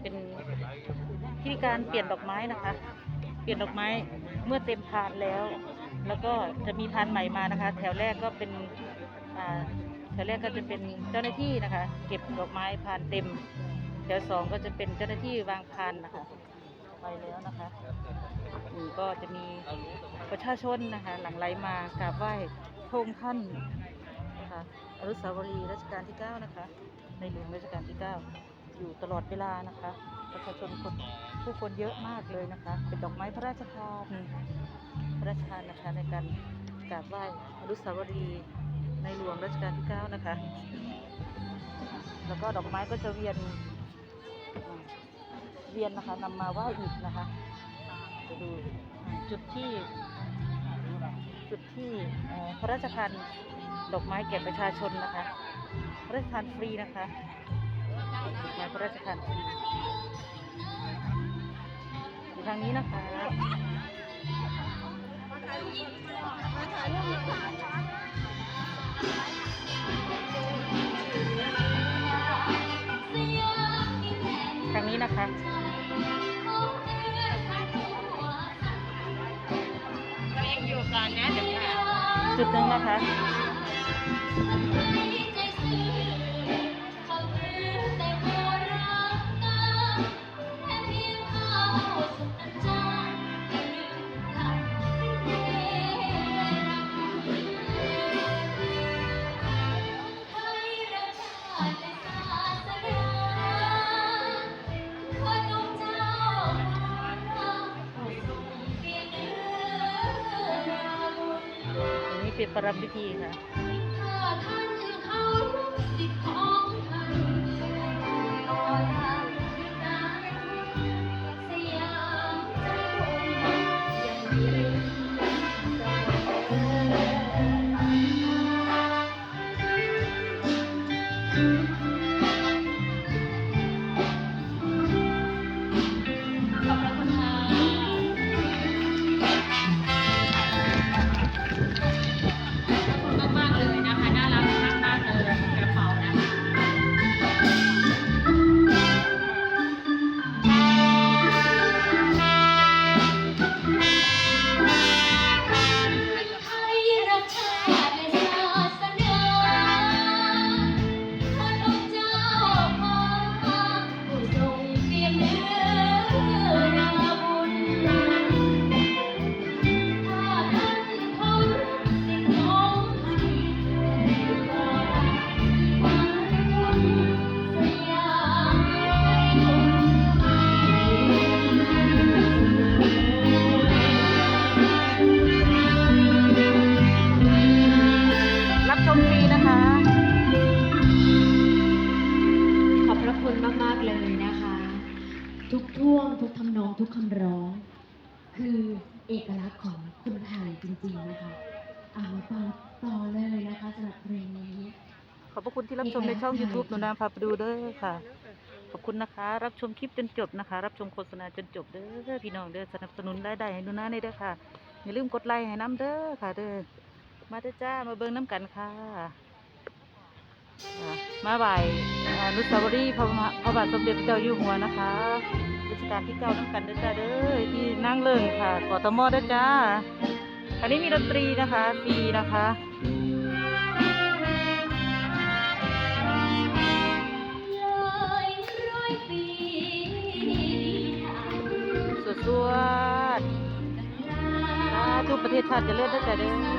เป็นพิธีการเปลี่ยนดอกไม้นะคะ เปลี่ยนดอกไม้เมื่อเต็มพานแล้ว แล้วก็จะมีพานใหม่มานะคะ แถวแรกก็เป็นแถวแรกก็จะเป็นเจ้าหน้าที่นะคะ เก็บดอกไม้พานเต็ม แถวสองก็จะเป็นเจ้าหน้าที่วางพานนะคะไปแล้วนะคะนี่ก็จะมีประชาชนนะคะ หลั่งไหลมากราบไหว้พระองค์ท่านนะคะอนุสาวรีย์รัชกาลที่ 9 นะคะ ในหลวงรัชกาลที่ 9 อยู่ตลอดเวลานะคะ ประชาชนคนผู้คนเยอะมากเลยนะคะ เป็นดอกไม้พระราชทานพระราชทานนะคะในการกราบไหว้อนุสาวรีย์ในหลวงรัชกาลที่ 9 นะคะ แล้วก็ดอกไม้ก็จะเวียนเวียนนะคะนำมาไหว้อีกนะคะจะดูจุดที่จุดที่พระราชทานดอกไม้แก่ประชาชนนะคะ พระราชทานฟรีนะคะดอกไม้พระราชทานฟรีอยู่ทางนี้นะคะทางนี้นะคะเรายังอยู่กันนะเดี๋ยวค่ะจุดหนึ่งนะคะอันนี้เป็นประรำพิธีค่ะ ข ทุกท่วง ทุกทำนองทุกคำร้อง คือเอกลักษณ์ของคนไทยจริงๆนะคะเอามาฟังต่อเลยนะคะสำหรับเพลงนี้ ขอบพระคุณที่รับชมในช่อง YouTube หนูนาพาไปดูเด้อค่ะ ขอบคุณนะคะ รับชมคลิปจนจบนะคะ รับชมโฆษณาจนจบเด้อพี่น้องเด้อสนับสนุนรายได้ให้หนูนาในเด้อค่ะอย่าลืมกดไลค์ให้น้ำเด้อค่ะเด้อมาเด้อจ้ามาเบิ่งน้ำกันค่ะ มาไหวอนุสาวรีย์พระพระบาทสมเด็จพระเจ้าอยู่หัวนะคะรัชกาลที่เก้าน้ำกันเด้อจ้าเด้อที่นั่งเลิงค่ะกอตมเด้อจ้าอันนี้มีดนตรีนะคะฟรีนะคะสวดสวดสาธุประเทศชาติจะเลื่อนได้อจ้าเด้อ